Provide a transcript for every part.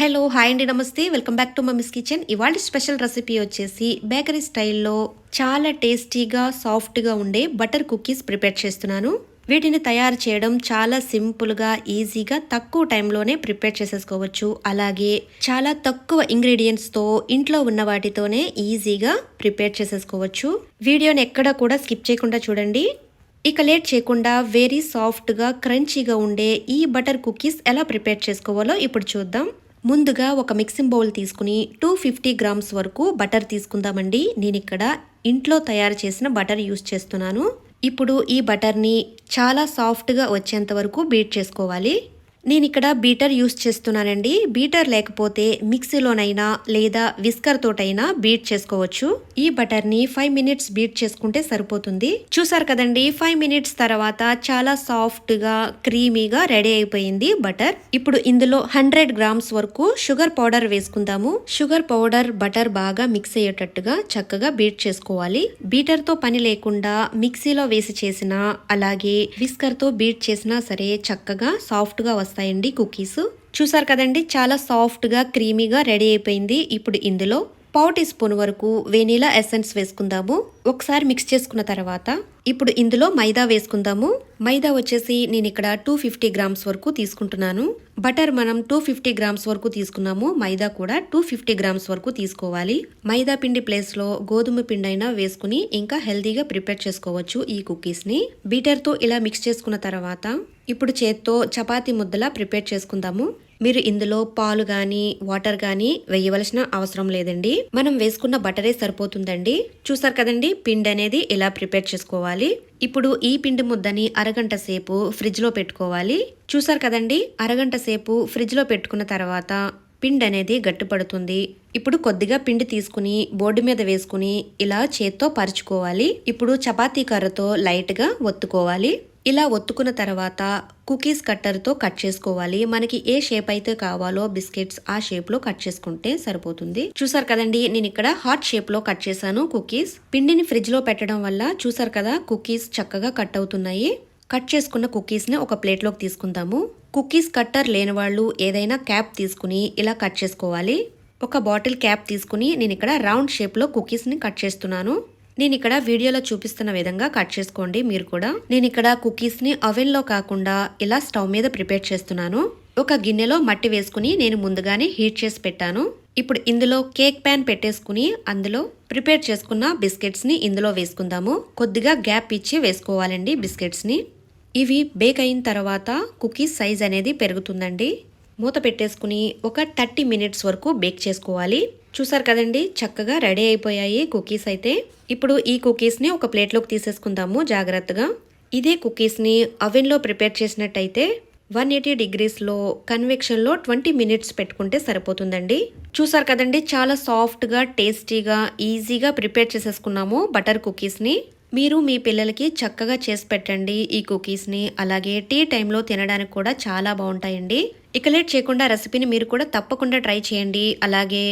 Hello hi అండి నమస్తే. Welcome back to mummy's kitchen. ఇవాళ స్పెషల్ రెసిపీ వచ్చేసి బేకరీ స్టైల్లో చాలా టేస్టీగా సాఫ్ట్గా ఉండే బటర్ కుకీస్ ప్రిపేర్ చేస్తున్నాను. వీటిని తయారు చేయడం చాలా సింపుల్గా ఈజీగా తక్కువ టైంలోనే ప్రిపేర్ చేసేసుకోవచ్చు. అలాగే చాలా తక్కువ ఇంగ్రీడియంట్స్తో ఇంట్లో ఉన్న వాటితోనే ఈజీగా ప్రిపేర్ చేసేసుకోవచ్చు. వీడియోని ఎక్కడ కూడా స్కిప్ చేయకుండా చూడండి. ఇక లేట్ చేయకుండా వెరీ సాఫ్ట్గా క్రంచీగా ఉండే ఈ బటర్ కుకీస్ ఎలా ప్రిపేర్ చేసుకోవాలో ఇప్పుడు చూద్దాం. ముందుగా ఒక మిక్సింగ్ బౌల్ తీసుకుని టూ ఫిఫ్టీ గ్రామ్స్ వరకు బటర్ తీసుకుందామండి. నేను ఇక్కడ ఇంట్లో తయారు చేసిన బటర్ యూస్ చేస్తున్నాను. ఇప్పుడు ఈ బటర్ని చాలా సాఫ్ట్గా వచ్చేంత వరకు బీట్ చేసుకోవాలి. నేను ఇక్కడ బీటర్ యూస్ చేస్తున్నానండి. బీటర్ లేకపోతే మిక్సీలోనైనా లేదా విస్కర్ తోటైనా బీట్ చేసుకోవచ్చు. ఈ బటర్ని ఫైవ్ మినిట్స్ బీట్ చేసుకుంటే సరిపోతుంది. చూసారు కదండి ఫైవ్ మినిట్స్ తర్వాత చాలా సాఫ్ట్గా క్రీమీగా రెడీ అయిపోయింది బటర్. ఇప్పుడు ఇందులో హండ్రెడ్ గ్రామ్స్ వరకు షుగర్ పౌడర్ వేసుకుందాము. షుగర్ పౌడర్ బటర్ బాగా మిక్స్ అయ్యేటట్టుగా చక్కగా బీట్ చేసుకోవాలి. బీటర్తో పని లేకుండా మిక్సీలో వేసి చేసిన అలాగే విస్కర్తో బీట్ చేసినా సరే చక్కగా సాఫ్ట్గా వస్తాయండి కుకీస్. చూసారు కదండి చాలా సాఫ్ట్గా క్రీమీగా రెడీ అయిపోయింది. ఇప్పుడు ఇందులో పావు టీ స్పూన్ వరకు వెనీలా ఎసెన్స్ వేసుకుందాము. ఒకసారి మిక్స్ చేసుకున్న తర్వాత ఇప్పుడు ఇందులో మైదా వేసుకుందాము. మైదా వచ్చేసి నేను ఇక్కడ టూ ఫిఫ్టీ గ్రామ్స్ వరకు తీసుకుంటున్నాను. బటర్ మనం టూ ఫిఫ్టీ గ్రామ్స్ వరకు తీసుకున్నాము. మైదా కూడా టూ ఫిఫ్టీ గ్రామ్స్ వరకు తీసుకోవాలి. మైదా పిండి ప్లేస్లో గోధుమ పిండి అయినా వేసుకుని ఇంకా హెల్తీగా ప్రిపేర్ చేసుకోవచ్చు ఈ కుకీస్ని బీటర్తో ఇలా మిక్స్ చేసుకున్న తర్వాత ఇప్పుడు చేత్తో చపాతీ ముద్దలా ప్రిపేర్ చేసుకుందాము. మీరు ఇందులో పాలు కానీ వాటర్ కానీ వేయవలసిన అవసరం లేదండి. మనం వేసుకున్న బటరే సరిపోతుందండి. చూసారు కదండి పిండి అనేది ఇలా ప్రిపేర్ చేసుకోవాలి. ఇప్పుడు ఈ పిండి ముద్దని అరగంట సేపు ఫ్రిడ్జ్లో పెట్టుకోవాలి. చూసారు కదండి అరగంట సేపు ఫ్రిడ్జ్లో పెట్టుకున్న తర్వాత పిండి అనేది గట్టిపడుతుంది. ఇప్పుడు కొద్దిగా పిండి తీసుకుని బోర్డు మీద వేసుకుని ఇలా చేత్తో పరుచుకోవాలి. ఇప్పుడు చపాతీ కర్రతో లైట్గా ఒత్తుకోవాలి. ఇలా ఒత్తుకున్న తర్వాత కుకీస్ కట్టర్తో కట్ చేసుకోవాలి. మనకి ఏ షేప్ అయితే కావాలో బిస్కెట్స్ ఆ షేప్లో కట్ చేసుకుంటే సరిపోతుంది. చూసారు కదండి నేను ఇక్కడ హార్ట్ షేప్లో కట్ చేశాను కుకీస్. పిండిని ఫ్రిడ్జ్లో పెట్టడం వల్ల చూసారు కదా కుకీస్ చక్కగా కట్ అవుతున్నాయి. కట్ చేసుకున్న కుకీస్ని ఒక ప్లేట్లోకి తీసుకుందాము. కుకీస్ కట్టర్ లేని వాళ్ళు ఏదైనా క్యాప్ తీసుకుని ఇలా కట్ చేసుకోవాలి. ఒక బాటిల్ క్యాప్ తీసుకుని నేను ఇక్కడ రౌండ్ షేప్లో కుకీస్ని కట్ చేస్తున్నాను. నేను ఇక్కడ వీడియోలో చూపిస్తున్న విధంగా కట్ చేసుకోండి. మీరు కూడా నేను ఇక్కడ కుకీస్ని కాకుండా ఇలా స్టవ్ మీద ప్రిపేర్ చేస్తున్నాను. ఒక గిన్నెలో మట్టి వేసుకుని నేను ముందుగానే హీట్ చేసి పెట్టాను. ఇప్పుడు ఇందులో కేక్ ప్యాన్ పెట్టేసుకుని అందులో ప్రిపేర్ చేసుకున్న బిస్కెట్స్ని ఇందులో వేసుకుందాము. కొద్దిగా గ్యాప్ ఇచ్చి వేసుకోవాలండి బిస్కెట్స్ని ఇవి బేక్ అయిన తర్వాత కుకీస్ సైజ్ అనేది పెరుగుతుందండి. మూత పెట్టేసుకుని ఒక థర్టీ మినిట్స్ వరకు బేక్ చేసుకోవాలి. చూసారు కదండి చక్కగా రెడీ అయిపోయాయి కుకీస్ అయితే. ఇప్పుడు ఈ కుకీస్ని ఒక ప్లేట్లోకి తీసేసుకుందాము జాగ్రత్తగా. ఇదే కుకీస్ని అవెన్లో ప్రిపేర్ చేసినట్టయితే వన్ ఎయిటీ డిగ్రీస్లో కన్వెక్షన్లో ట్వంటీ మినిట్స్ పెట్టుకుంటే సరిపోతుందండి. చూసారు కదండి చాలా సాఫ్ట్గా టేస్టీగా ఈజీగా ప్రిపేర్ చేసేసుకున్నాము బటర్ కుకీస్ని. మీరు మీ పిల్లలకి చక్కగా చేసి పెట్టండి ఈ కుకీస్ని. అలాగే టీ టైంలో తినడానికి కూడా చాలా బాగుంటాయండి. ఇక లేట్ చేయకుండా రెసిపీని మీరు కూడా తప్పకుండా ట్రై చేయండి. అలాగే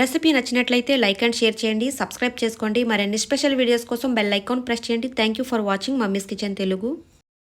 రెసిపీ నచ్చినట్లయితే లైక్ అండ్ షేర్ చేయండి. సబ్స్క్రైబ్ చేసుకోండి. మరిన్ని స్పెషల్ వీడియోస్ కోసం బెల్ ఐకాన్ ప్రెస్ చేయండి. Thank you for watching mummy's kitchen Telugu.